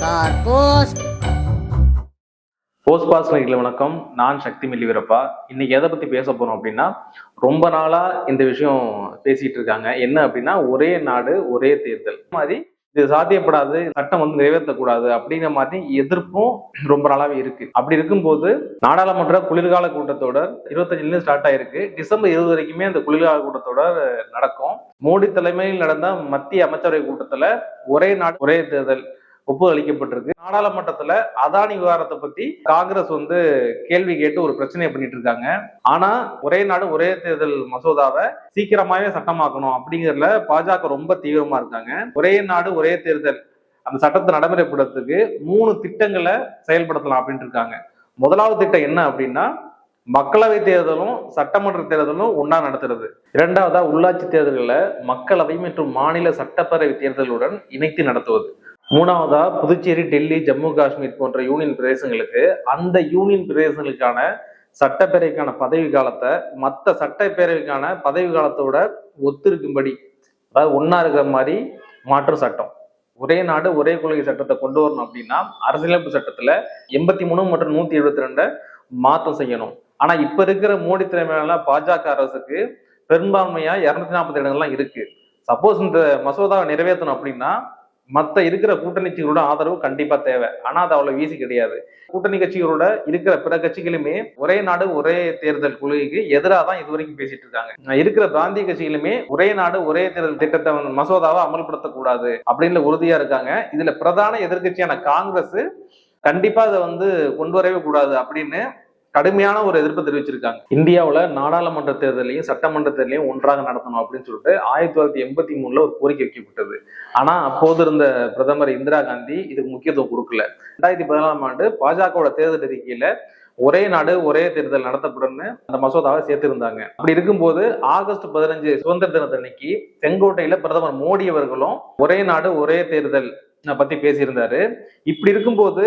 Sir post post pass நேயர்களே வணக்கம். நான் சக்தி மில்லிவீரப்பா. இன்னைக்கு எதை பத்தி பேச போறோம் அப்படின்னா ரொம்ப நாளா இந்த விஷயம் பேசிட்டு இருக்காங்க. என்ன அப்படின்னா ஒரே நாடு ஒரே தேர்தல். மாதிரி இது சாத்தியப்படாது சட்டம் வந்து நிறைவேற்றக்கூடாது அப்படிங்கிற மாதிரி எதிர்ப்பும் ரொம்ப நாளாவே இருக்கு. அப்படி இருக்கும்போது நாடாளுமன்ற குளிர்கால கூட்டத்தொடர் இருபத்தஞ்சுலேருந்து ஸ்டார்ட் ஆயிருக்கு. டிசம்பர் இருபது வரைக்குமே அந்த குளிர்கால கூட்டத்தொடர் நடக்கும். மோடி தலைமையில் நடந்த மத்திய அமைச்சரவை கூட்டத்துல ஒரே நாடு ஒரே தேர்தல். ஒப்புதல் அளிக்கப்பட்டிருக்கு. நாடாளுமன்றத்துல அதானி விவகாரத்தை பத்தி காங்கிரஸ் வந்து கேள்வி கேட்டு ஒரு பிரச்சனையை பண்ணிட்டு இருக்காங்க. ஆனா ஒரே நாடு ஒரே தேர்தல் மசோதாவை சீக்கிரமாவே சட்டமாக்கணும் அப்படிங்கறதுல பாஜக ரொம்ப தீவிரமா இருக்காங்க. ஒரே நாடு ஒரே தேர்தல் அந்த சட்டத்தை நடைமுறைப்படுத்துறதுக்கு மூணு திட்டங்களை செயல்படுத்தலாம் அப்படின்ட்டு இருக்காங்க. முதலாவது திட்டம் என்ன அப்படின்னா மக்களவை தேர்தலும் சட்டமன்ற தேர்தலும் ஒன்னா நடத்துறது. இரண்டாவதா உள்ளாட்சி தேர்தல்களை மக்களவை மற்றும் மாநில சட்டப்பேரவை தேர்தலுடன் இணைத்து நடத்துவது. மூணாவதா புதுச்சேரி டெல்லி ஜம்மு காஷ்மீர் போன்ற யூனியன் பிரதேசங்களுக்கு அந்த யூனியன் பிரதேசங்களுக்கான சட்டப்பேரவைக்கான பதவி காலத்தை மற்ற சட்டப்பேரவைக்கான பதவி காலத்தோட ஒத்திருக்கும்படி அதாவது ஒன்னா இருக்கிற மாதிரி மாற்று சட்டம். ஒரே நாடு ஒரே கொள்கை சட்டத்தை கொண்டு வரணும் அப்படின்னா அரசியலமைப்பு சட்டத்துல எண்பத்தி மூணு மற்றும் நூத்தி எழுபத்தி ரெண்டை மாற்றம் செய்யணும். ஆனா இப்ப இருக்கிற மோடி தலைமையில பாஜக அரசுக்கு பெரும்பான்மையா இருநூத்தி நாற்பத்தி இடங்கள்லாம் இருக்கு. சப்போஸ் இந்த மசோதாவை நிறைவேற்றணும் அப்படின்னா மற்ற இருக்கிற கூட்டணி கட்சிகளோட ஆதரவு கண்டிப்பா தேவை. ஆனா அது அவ்வளவு ஈஸி கிடையாது. கூட்டணி கட்சிகளோட இருக்கிற பிற கட்சிகளுமே ஒரே நாடு ஒரே தேர்தல் கொள்கைக்கு எதிராக தான் இது வரைக்கும் பேசிட்டு இருக்காங்க. இருக்கிற பிராந்திய கட்சிகளுமே ஒரே நாடு ஒரே தேர்தல் திட்டத்தை வந்து மசோதாவை அமல்படுத்தக்கூடாது அப்படின்னு உறுதியா இருக்காங்க. இதுல பிரதான எதிர்க்கட்சியான காங்கிரஸ் கண்டிப்பா அதை வந்து கொண்டு வரவே கூடாது அப்படின்னு கடுமையான ஒரு எதிர்ப்பு தெரிவிச்சிருக்காங்க. இந்தியாவில் நாடாளுமன்ற தேர்தலையும் சட்டமன்ற தேர்தலையும் ஒன்றாக நடத்தணும் அப்படின்னு சொல்லிட்டு ஆயிரத்தி தொள்ளாயிரத்தி எண்பத்தி மூணுல ஒரு கோரிக்கை வைக்கப்பட்டது. ஆனா அப்போது இருந்த பிரதமர் இந்திரா காந்தி இதுக்கு முக்கியத்துவம் கொடுக்கல. ரெண்டாயிரத்தி பதினாலாம் ஆண்டு பாஜகவோட தேர்தல் அறிக்கையில ஒரே நாடு ஒரே தேர்தல் நடத்தப்படும்னு அந்த மசோதாவை சேர்த்திருந்தாங்க. அப்படி இருக்கும்போது ஆகஸ்ட் பதினஞ்சு சுதந்திர தினத்தன்னைக்கு செங்கோட்டையில பிரதமர் மோடி அவர்களும் ஒரே நாடு ஒரே தேர்தல் பத்தி பேசியிருந்தாரு. இப்படி இருக்கும்போது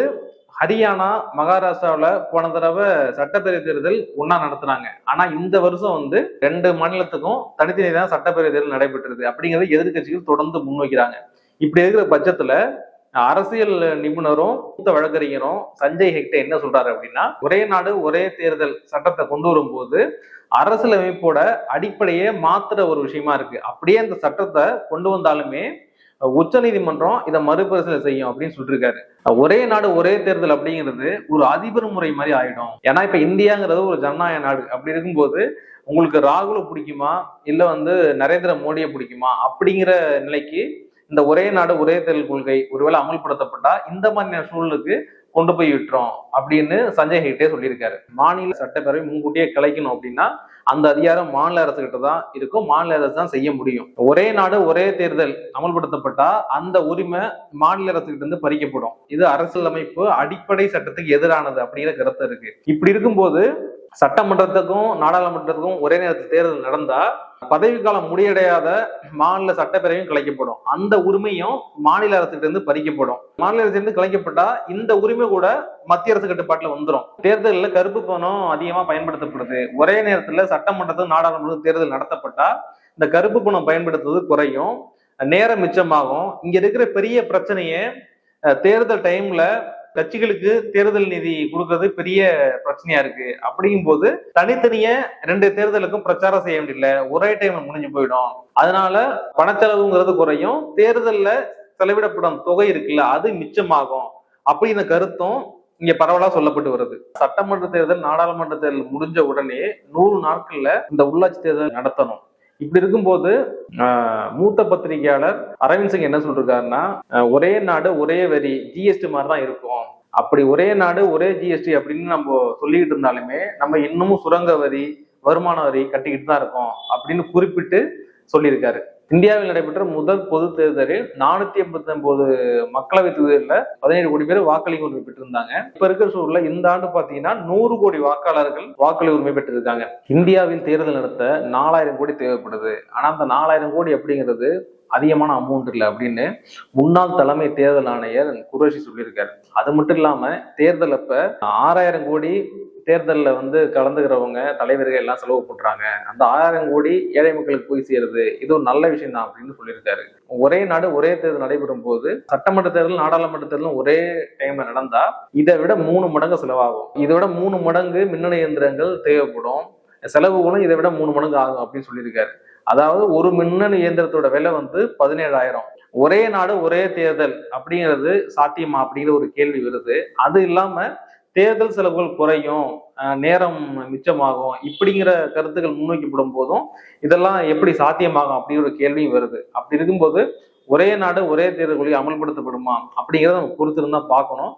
ஹரியானா மகாராஷ்டிராவில் போன தடவை சட்டப்பேரவை தேர்தல் ஒன்னா நடத்துனாங்க. ஆனா இந்த வருஷம் வந்து ரெண்டு மாநிலத்துக்கும் தனித்தனி தான் சட்டப்பேரவை தேர்தல் நடைபெற்றது அப்படிங்கிறத எதிர்க்கட்சிகள் தொடர்ந்து முன்வைக்கிறாங்க. இப்படி இருக்கிற பட்சத்துல அரசியல் நிபுணரும் மூத்த வழக்கறிஞரும் சஞ்சய் ஹெக்டே என்ன சொல்றாரு அப்படின்னா ஒரே நாடு ஒரே தேர்தல் சட்டத்தை கொண்டு வரும்போது அரசியலமைப்போட அடிப்படையே மாத்துற ஒரு விஷயமா இருக்கு. அப்படியே அந்த சட்டத்தை கொண்டு வந்தாலுமே உச்ச நீதிமன்றம் இதை மறுபரிசீலனை செய்யும் அப்படின்னு சொல்லிருக்காரு. ஒரே நாடு ஒரே தேர்தல் அப்படிங்கிறது ஒரு அதிபர் முறை மாதிரி ஆயிடும். ஏன்னா இப்ப இந்தியாங்கிறது ஒரு ஜனநாயக நாடு. அப்படி இருக்கும்போது உங்களுக்கு ராகுல பிடிக்குமா? இல்ல வந்து நரேந்திர மோடியை பிடிக்குமா? அப்படிங்கிற நிலைக்கு இந்த ஒரே நாடு ஒரே தேர்தல் கொள்கை ஒருவேளை அமல்படுத்தப்பட்டா இந்த மாதிரியான சூழலுக்கு கொண்டு போய் விட்டுரும் அப்படின்னு சஞ்சய் ஹெக்டே சொல்லியிருக்காரு. மாநில சட்டப்பேரவை முன்கூட்டியே கலைக்கணும் அப்படின்னா அந்த அதிகாரம் மாநில அரசு கிட்ட தான் இருக்கும். மாநில அரசு தான் செய்ய முடியும். ஒரே நாடு ஒரே தேர்தல் அமல்படுத்தப்பட்டா அந்த உரிமை மாநில அரசு கிட்ட இருந்து பறிக்கப்படும். இது அரசியலமைப்பு அடிப்படை சட்டத்துக்கு எதிரானது அப்படிங்கிற கருத்து இருக்கு. இப்படி இருக்கும்போது சட்டமன்றத்துக்கும் நாடாளுமன்றத்துக்கும் ஒரே நேரத்தில் தேர்தல் நடந்தா பதவி காலம் முடியடையாத மாநில சட்டப்பேரவையும் கலைக்கப்படும். அந்த உரிமையும் மாநில அரசுகிட்ட இருந்து பறிக்கப்படும். மாநில அரசு கலைக்கப்பட்டா இந்த உரிமை கூட மத்திய அரசு கட்டுப்பாட்டுல வந்துடும் தேர்தலில் கருப்பு பணம் அதிகமா பயன்படுத்தப்படுது. ஒரே நேரத்துல சட்டமன்றத்துக்கும் நாடாளுமன்றத்துக்கும் தேர்தல் நடத்தப்பட்டா இந்த கருப்பு பணம் பயன்படுத்துவது குறையும். நேரம் மிச்சமாகும். இங்க இருக்கிற பெரிய பிரச்சனையே தேர்தல் டைம்ல கட்சிகளுக்கு தேர்தல் நிதி கொடுக்கறது பெரிய பிரச்சனையா இருக்கு. அப்படிங்கும் போது தனித்தனிய ரெண்டு தேர்தலுக்கும் பிரச்சாரம் செய்ய முடியல ஒரே டைம்ல முடிஞ்சு போயிடும். அதனால பணச்செலவுங்கிறது குறையும். தேர்தல்ல செலவிடப்படும் தொகை இருக்குல்ல அது மிச்சமாகும். அப்படிங்கிற கருத்தும் இங்க பரவலா சொல்லப்பட்டு வருது. சட்டமன்ற தேர்தல் நாடாளுமன்ற தேர்தல் முடிஞ்ச உடனே நூறு நாட்கள்ல இந்த உள்ளாட்சி தேர்தல் நடத்தணும். இப்படி இருக்கும்போது மூத்த பத்திரிகையாளர் அரவிந்த் சிங் என்ன சொல்றாருன்னா ஒரே நாடு ஒரே வரி ஜிஎஸ்டி மாதிரி தான் இருக்கும். அப்படி ஒரே நாடு ஒரே ஜிஎஸ்டி அப்படின்னு நம்ம சொல்லிக்கிட்டு இருந்தாலுமே நம்ம இன்னமும் சுரங்க வரி வருமான வரி கட்டிக்கிட்டு தான் இருக்கோம் அப்படின்னு குறிப்பிட்டு சொல்லியிருக்காரு. இந்தியாவில் நடைபெற்ற முதல் பொது தேர்தலில் நானூத்தி எண்பத்தி ஒன்பது மக்களவை தேர்தலில் பதினேழு கோடி பேர் வாக்களிக்க உரிமை பெற்றிருந்தாங்க. இப்ப இருக்கிற சூழல்ல இந்த ஆண்டு பாத்தீங்கன்னா நூறு கோடி வாக்காளர்கள் வாக்களி உரிமை பெற்றிருக்காங்க. இந்தியாவில் தேர்தல் நடத்த நாலாயிரம் கோடி தேவைப்படுது. ஆனா அந்த நாலாயிரம் கோடி அப்படிங்கிறது அதிகமான அமௌண்ட் இல்லை அப்படின்னு முன்னாள் தலைமை தேர்தல் ஆணையர் குரேஷி சொல்லியிருக்காரு. அது மட்டும் இல்லாம தேர்தல் அப்ப ஆறாயிரம் கோடி தேர்தலில் வந்து கலந்துக்கிறவங்க தலைவர்கள் எல்லாம் செலவு போட்டுறாங்க. அந்த ஆயிரம் கோடி ஏழை மக்களுக்கு போய் சேருது. இது ஒரு நல்ல விஷயம் தான் அப்படின்னு சொல்லியிருக்காரு. ஒரே நாடு ஒரே தேர்தல் நடைபெறும் போது சட்டமன்ற தேர்தல் நாடாளுமன்ற தேர்தலும் ஒரே டைம்ல நடந்தா இதை விட மூணு மடங்கு செலவாகும். இதை விட மூணு மடங்கு மின்னணு இயந்திரங்கள் தேவைப்படும். செலவுகளும் இதை விட மூணு மடங்கு ஆகும் அப்படின்னு சொல்லியிருக்காரு. அதாவது ஒரு மின்னணு இயந்திரத்தோட விலை வந்து பதினேழாயிரம். ஒரே நாடு ஒரே தேர்தல் அப்படிங்கிறது சாத்தியமா அப்படிங்கிற ஒரு கேள்வி வருது. அது இல்லாம தேர்தல் செலவுகள் குறையும் நேரம் மிச்சமாகும் இப்படிங்கிற கருத்துக்கள் முன்வைக்கப்படும் போதும் இதெல்லாம் எப்படி சாத்தியமாகும் அப்படிங்கிற ஒரு கேள்வியும் வருது. அப்படி இருக்கும்போது ஒரே நாடு ஒரே தேர்தல் கொள்கை அமல்படுத்தப்படுமா அப்படிங்கிறத நம்ம பொறுத்திருந்தா பார்க்கணும்.